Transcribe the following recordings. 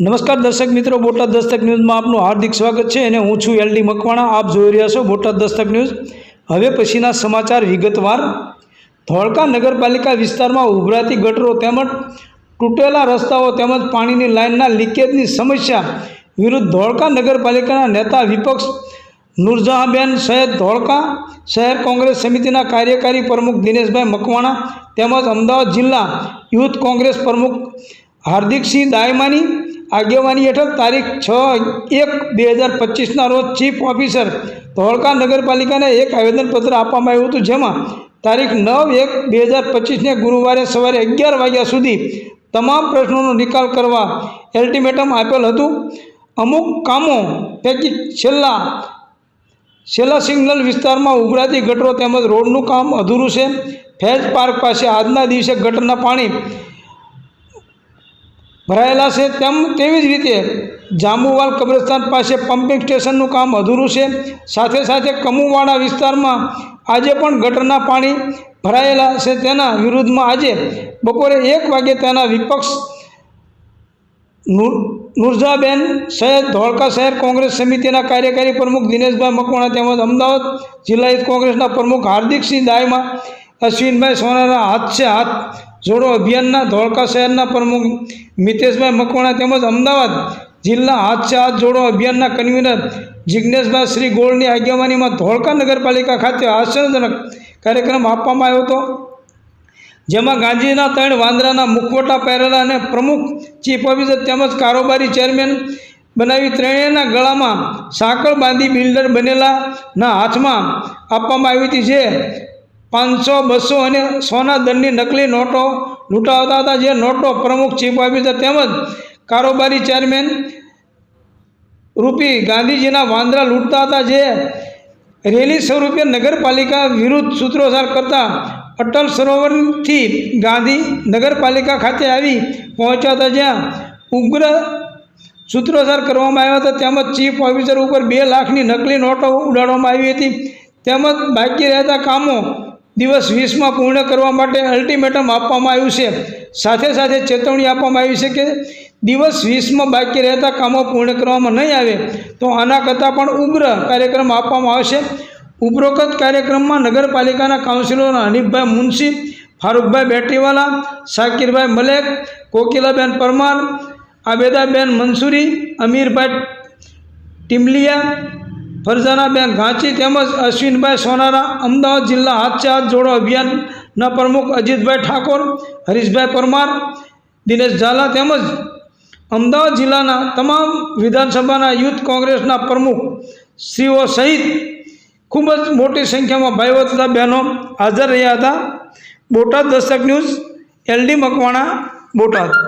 નમસ્કાર દર્શક મિત્રો, બોટાદ દસ્તક ન્યૂઝમાં આપનું હાર્દિક સ્વાગત છે અને હું છું એલડી મકવાણા. આપ જોઈ રહ્યા છો બોટાદ દસ્તક ન્યૂઝ. હવે પછીના સમાચાર વિગતવાર. ધોળકા નગરપાલિકા વિસ્તારમાં ઉભરાતી ગટરો તેમજ તૂટેલા રસ્તાઓ તેમજ પાણીની લાઇનના લીકેજની સમસ્યા વિરુદ્ધ ધોળકા નગરપાલિકાના નેતા વિપક્ષ નૂરજહાંબેન સૈયદ ધોળકા શહેર કોંગ્રેસ સમિતિના કાર્યકારી પ્રમુખ દિનેશભાઈ મકવાણા તેમજ અમદાવાદ જિલ્લા યુથ કોંગ્રેસ પ્રમુખ હાર્દિકસિંહ દાયમાની આગેવાની હેઠળ તારીખ છ એક બે હજાર પચીસના રોજ ચીફ ઓફિસર ધોળકા નગરપાલિકાને એક આવેદનપત્ર આપવામાં આવ્યું હતું, જેમાં તારીખ નવ એક બે હજાર પચીસને ગુરુવારે સવારે અગિયાર વાગ્યા સુધી તમામ પ્રશ્નોનો નિકાલ કરવા અલ્ટિમેટમ આપેલ હતું. અમુક કામો પૈકી છેલ્લા છેલ્લા સિગ્નલ વિસ્તારમાં ઉભરાતી ગટરો તેમજ રોડનું કામ અધૂરું છે. ફેજ પાર્ક પાસે આજના દિવસે ગટરના પાણી ભરાયેલા છે તેમ તેવી જ રીતે જાંબુવાલ કબ્રસ્તાન પાસે પમ્પિંગ સ્ટેશનનું કામ અધૂરું છે. સાથે સાથે કમુવાડા વિસ્તારમાં આજે પણ ગટરના પાણી ભરાયેલા છે તેના વિરુદ્ધમાં આજે બપોરે એક વાગે તેના વિપક્ષ નુરઝાબેન સૈયદ ધોળકા શહેર કોંગ્રેસ સમિતિના કાર્યકારી પ્રમુખ દિનેશભાઈ મકવાણા તેમજ અમદાવાદ જિલ્લા કોંગ્રેસના પ્રમુખ હાર્દિકસિંહ દાયમાં અશ્વિનભાઈ સોનાના હાથ છે હાથ જોડો અભિયાનના ધોળકા શહેરના પ્રમુખ મિતેશભાઈ મકવાણા તેમજ અમદાવાદ જિલ્લા હાથ હાથ જોડો અભિયાનના કન્વીનર જિજ્ઞેશભાઈ શ્રી ગોળની આગેવાનીમાં ધોળકા નગરપાલિકા ખાતે આશ્ચર્યજનક કાર્યક્રમ આપવામાં આવ્યો હતો. જેમાં ગાંધીના ત્રણ, વાંદરાના મુખવટા પહેરેલા અને પ્રમુખ, ચીફ ઓફિસર તેમજ કારોબારી ચેરમેન બનાવી ત્રણેયના ગળામાં સાંકળ બાંધી બિલ્ડર બનેલાના હાથમાં આપવામાં આવી હતી જે પાંચસો, બસો અને સોના દંડની નકલી નોટો લૂંટાવતા હતા. જે નોટો પ્રમુખ ચીફ ઓફિસર તેમજ કારોબારી ચેરમેન રૂપી ગાંધીજીના વાંદરા લૂંટતા હતા. જે રેલી સ્વરૂપે નગરપાલિકા વિરુદ્ધ સૂત્રોચ્ચાર કરતા અટલ સરોવરથી ગાંધી નગરપાલિકા ખાતે આવી પહોંચ્યા હતા. જ્યાં ઉગ્ર સૂત્રોચ્ચાર કરવામાં આવ્યા હતા. તેમજ ચીફ ઓફિસર ઉપર બે લાખની નકલી નોટો ઉડાડવામાં આવી હતી. તેમજ બાકી રહેતા કામો દિવસ વીસમાં પૂર્ણ કરવા માટે અલ્ટિમેટમ આપવામાં આવ્યું છે. સાથે સાથે ચેતવણી આપવામાં આવી છે કે દિવસ વીસમાં બાકી રહેતા કામો પૂર્ણ કરવામાં નહીં આવે, તો આના કરતાં પણ ઉગ્ર કાર્યક્રમ આપવામાં આવશે. ઉપરોક્ત કાર્યક્રમમાં નગરપાલિકાના કાઉન્સિલર હનીફભાઈ મુનશી, ફારૂકભાઈ બેટરીવાલા શાકિરભાઈ મલેક, કોકિલાબેન પરમાર, આબેદાબેન મંસૂરી, અમીરભાઈ ટીમલિયા ફરજાનાબેન ઘાંચી તેમજ અશ્વિનભાઈ સોનારા અમદાવાદ જિલ્લા હાથ હાથ જોડો અભિયાનના પ્રમુખ અજીતભાઈ ઠાકોર, હરીશભાઈ પરમાર, દિનેશ ઝાલા તેમજ અમદાવાદ જિલ્લાના તમામ વિધાનસભાના યુથ કોંગ્રેસના પ્રમુખ શ્રીઓ સહિત ખૂબ જ મોટી સંખ્યામાં ભાઈઓ તથા બહેનો હાજર રહ્યા હતા. Botad Dastak news, L D Makwana, Botad.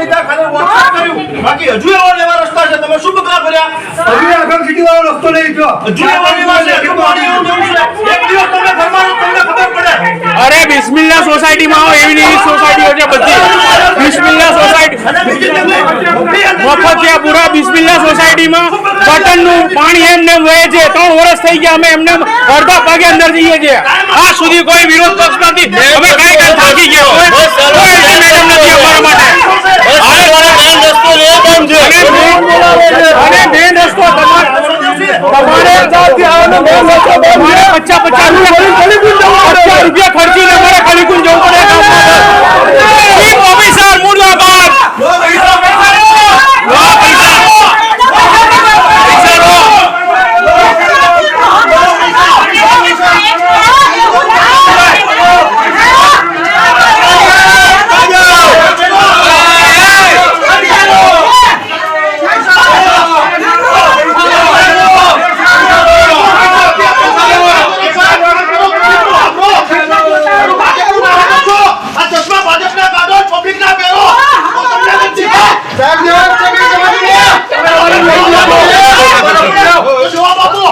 લીધા ખાલી WhatsApp કર્યું. બાકી હજુ એવા લેવા રસ્તા છે. તમે શું પગલાં ભર્યા હજુ આગળ સિટી વાળો રસ્તો નહીં ગયો હજુ એવા લેવા છે. હજુ પાણી એવું જવું છે. એક દિવસ તમે ઘરમાં તમને ખબર પડે. અરે બિસ્મિલ્લા સોસાયટીમાં આવો એવી ને એવી સોસાયટીઓ છે બધી. બિસ્મિલ્લા સોસાયટી બીજી તકલીફ બિસ્મિલ્લા સોસાયટીમાં બટનનું પાણી એમને એમ વહે છે. ત્રણ વર્ષ થઈ ગયા અમે એમને અડધા પગે અંદર જઈએ છીએ. આ સુધી કોઈ વિરોધ પક્ષ નથી. અમે કઈ કઈ થાકી ગયો. કોઈ કોઈ નથી અમારા માટે. તમારે પચાસ પચાસ રૂપિયા રૂપિયા ખર્ચીને અમારે ખલીકુંજ જવું પડે ગામમાં. ચીફ ઓફિસર મુર્દાબાદ લો પૈસા પૈસા લો આ ચશ્મા ભાજપના કાઢો પબ્લિકના પહેરો તો તમને નથી સાહેબ જવાબ છે કે જવાબ આપો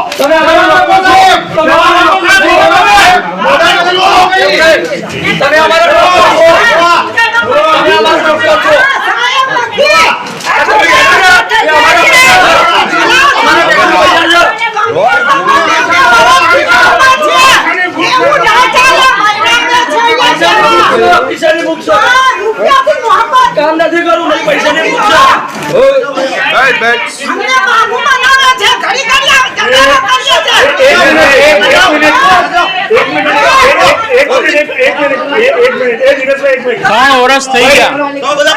કામ નથી કરવું નહીં પૈસા નહીં પૂછો ત્રણ વર્ષ થઈ ગયા. તો બધા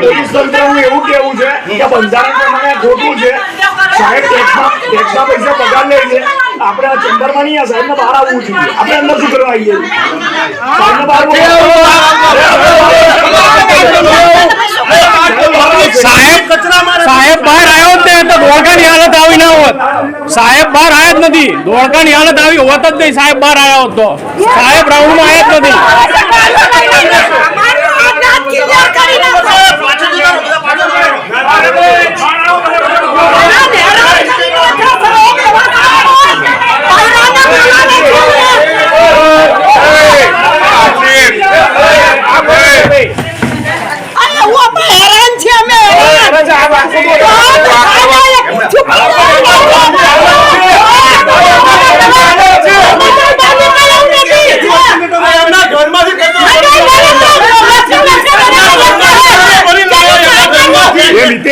પોલીસ તંત્રનું એવું કેવું છે કે બંધારણ પ્રમાણે ખોટું છે. સાહેબ ટેક્સમાં ટેક્સના પૈસા પગાર લે છે આપણે આ ચેમ્બરમાં નહીં આ સાહેબને બહાર આવવું જોઈએ આપણે અંદર શું કરવા આવીએ સાહેબને બહાર સાહેબ સાહેબ બહાર આવ્યો તે તો ધોળકાની હાલત આવી ના હોત સાહેબ બહાર આવ્યા જ નથી ધોળકાની હાલત આવી હોત જ નહીં સાહેબ બહાર આવ્યો હોત તો સાહેબ રાઉન્ડમાં આવ્યા જ નથી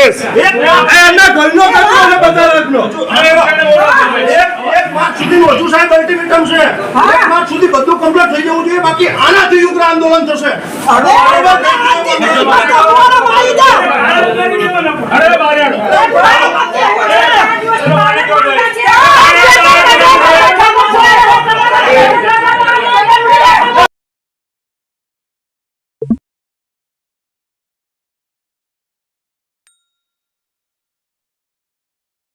એ એના ઘરનો કચરો અને બધા રત્નો. એક માર્ચ સુધીનું હજુ સાહેબ અલ્ટિમેટમ છે. એક માર્ચ સુધી બધું કમ્પ્લીટ થઈ જવું જોઈએ બાકી આનાથી ઉગ્ર આંદોલન થશે.